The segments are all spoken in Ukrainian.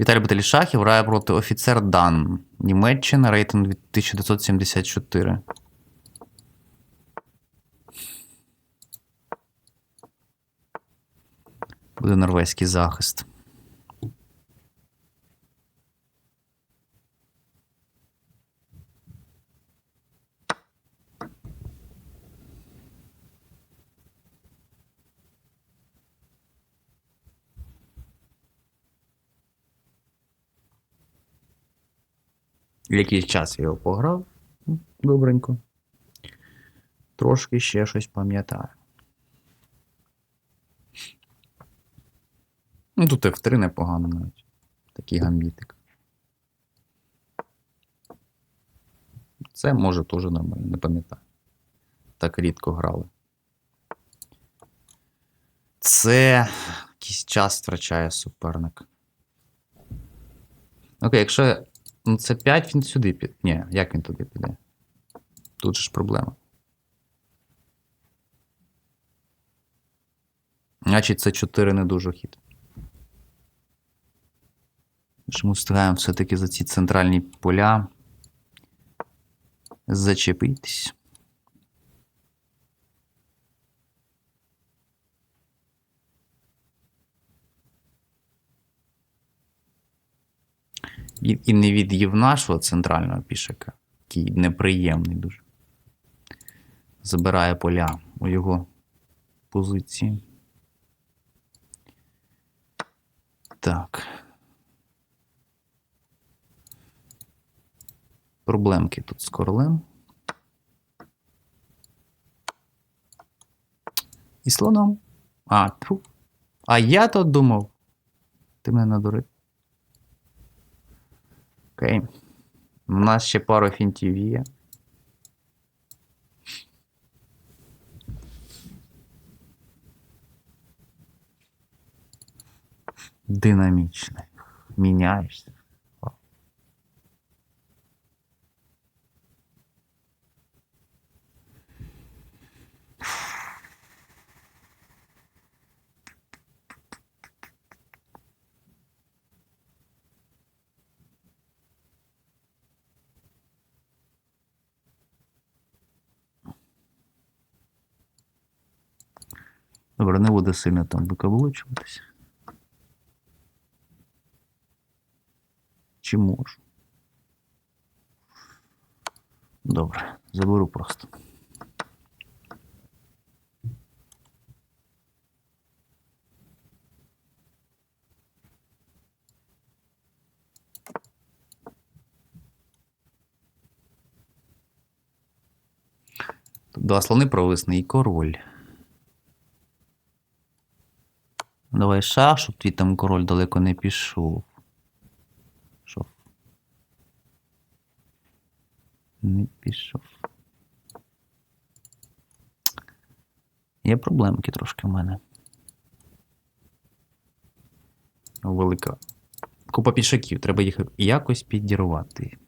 Віталій Баталішахів грає проти офіцер Дан. Німеччина, рейтинг 1974. Буде норвезький захист. Якийсь час я його пограв. Добренько. Трошки ще щось пам'ятаю. Ну, тут F3 непогано навіть. Такий гамбітик. Це може теж нормально, не пам'ятаю. Так рідко грали. Це якийсь час втрачає суперник. Окей, якщо ну, це 5, він сюди піде. Ні, як він туди піде? Тут же ж проблема. Значить, це 4 не дуже хід. Чому встигаємо все-таки за ці центральні поля зачепитись. І, не від'їв нашого центрального пішака, який неприємний дуже. Забирає поля у його позиції. Так. Проблемки тут з королем. І слоном. А, тьфу. А я то думав. Ти мене надурив. Окей. У нас ще пару фінтів є. Динамічний. Міняєшся. Добре, не буде сильно там викаблучуватися. Чи можу? Добре, заберу просто. Два слони провисний і король. Давай шах, щоб твій там король далеко не пішов. Пішов. Не пішов. Є проблемки трошки в мене. Велика. Купа пішаків, треба їх якось підірвати.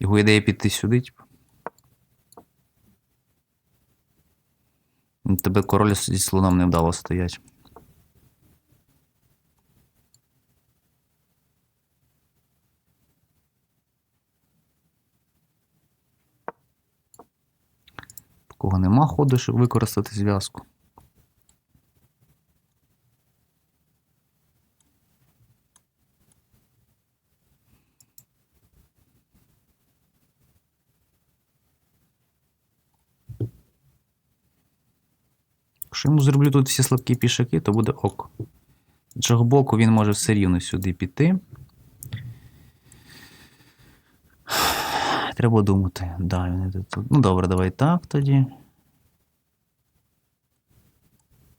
Його ідея піти сюди, типу. Ну, Тебе король зі слоном не вдало стоять. В кого нема ходу, щоб використати зв'язку. Якщо йому зроблю тут всі слабкі пішаки, то буде ок. З іншого боку, він може все рівно сюди піти. Треба думати. Да, він іде тут. Ну добре, давай так тоді.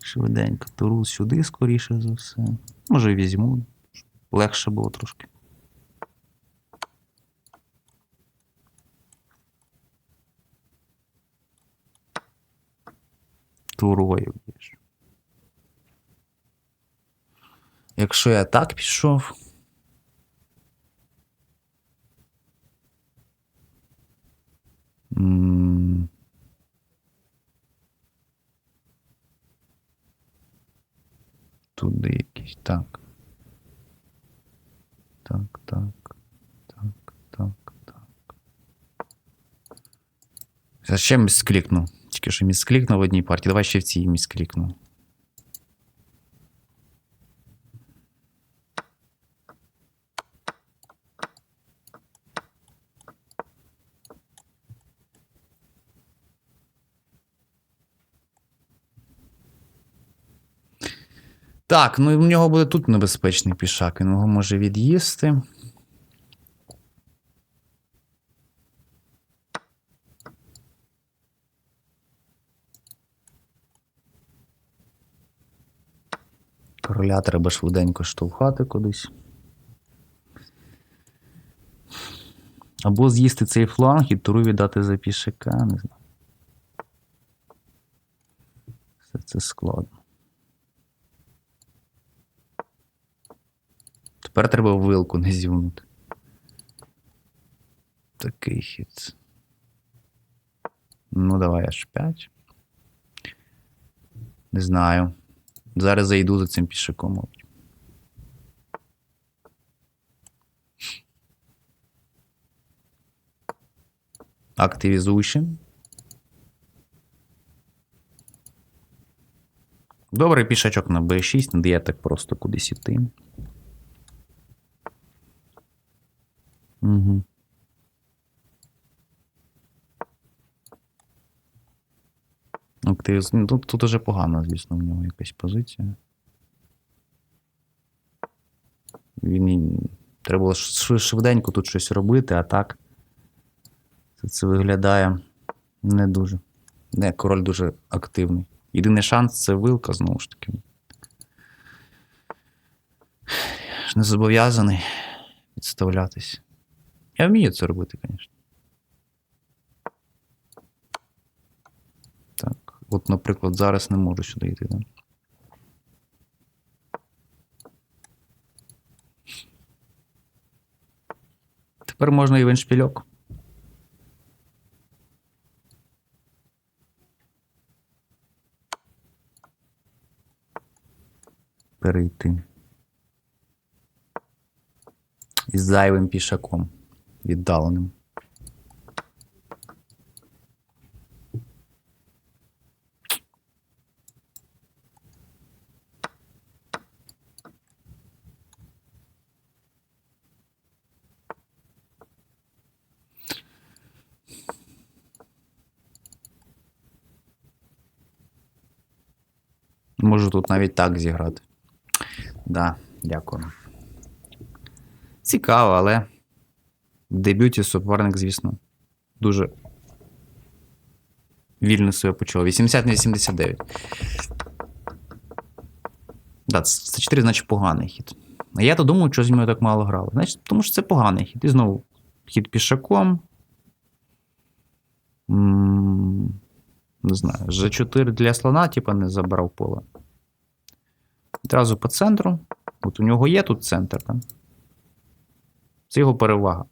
Швиденько. Туру сюди, скоріше за все. Може, візьму. Легше було трошки. створою б'єш. Якщо я так пішов. Туди якийсь так. Так, так, так, так, так. Зачем скликнув? Тільки що місклікнув в одній партії. Давай ще в цій місклікну. Так, ну в нього буде тут небезпечний пішак. Він його може від'їсти. Короля треба швиденько штовхати кудись. Або з'їсти цей фланг і туру віддати за пішака, не знаю. Все це складно. Тепер треба вилку не зівнути. Такий хід. Ну, давай аж 5. Не знаю. Зараз зайду за цим пішаком, мабуть. Добрий пішачок на B6, не дає так просто кудись іти. Угу. Активіз... Ну, тут, тут уже погано, звісно, в нього якась позиція. Він. Треба було швиденько тут щось робити, а так. Це, це виглядає не дуже. Не, король дуже активний. Єдиний шанс це вилка, знову ж таки. Не зобов'язаний відставлятись. Я вмію це робити, звісно. Так, от, наприклад, зараз не можу сюди йти. Да? Тепер можна і в еншпільок. Перейти. Із зайвим пішаком. Віддаленим. Можу тут навіть так зіграти. Да, дякую. Цікаво, але в дебюті суперник, звісно, дуже вільно себе почув. 80 на 89. Да, це 4, значить, поганий хід. А я то думаю, що з нього так мало грали. Значить, тому що це поганий хід. І знову хід пішаком. Не знаю, G4 для слона, типа, не забрав поле. Одразу по центру. От у нього є тут центр, так? Це його перевага.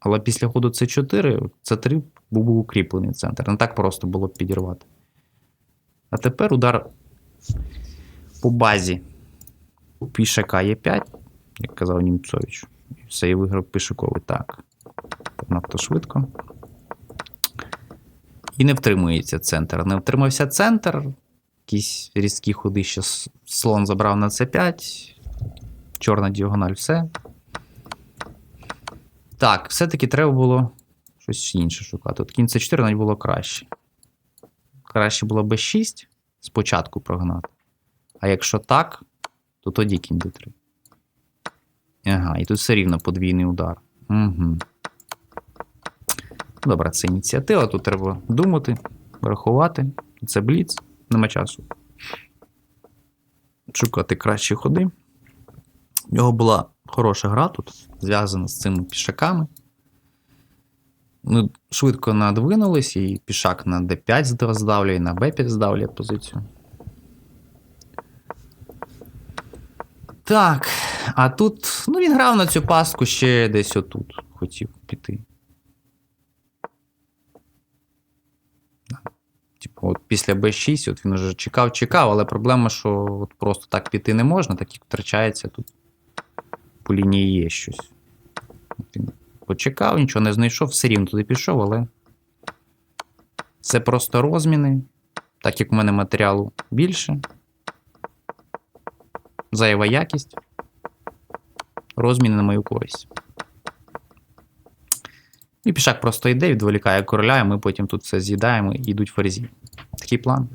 Але після ходу С4, С3 був укріплений центр. Не так просто було б підірвати. А тепер удар по базі пішака Е5, як казав Німцович. Все, і виграв пішаковий. Так. Надто швидко. І не втримується центр. Не втримався центр. Якісь різкі ходи, що слон забрав на С5. Чорна діагональ, все. Так, все-таки треба було щось інше шукати. От кінь С4 навіть було краще. Краще було Б6 спочатку прогнати. А якщо так, то тоді кінь Д3. Ага, і тут все рівно подвійний удар. Угу. Добре, це ініціатива. Тут треба думати, врахувати. Це бліц, нема часу. Шукати кращі ходи. У нього була хороша гра тут, зв'язана з цими пішаками. Ми швидко надвинулись, і пішак на d5 зда- здавлює, на b5 здавлює позицію. Так, а тут. Ну, він грав на цю паску ще десь отут. Хотів піти. Типу, От після Б6, от він вже чекав, чекав, але проблема, що от просто так піти не можна, так як втрачається тут по лінії є щось. Він почекав, нічого не знайшов, все рівно туди пішов, але це просто розміни. Так як у мене матеріалу більше. Зайва якість. Розміни на мою користь. І пішак просто йде, відволікає короля, і ми потім тут все з'їдаємо і йдуть ферзі. Такий план.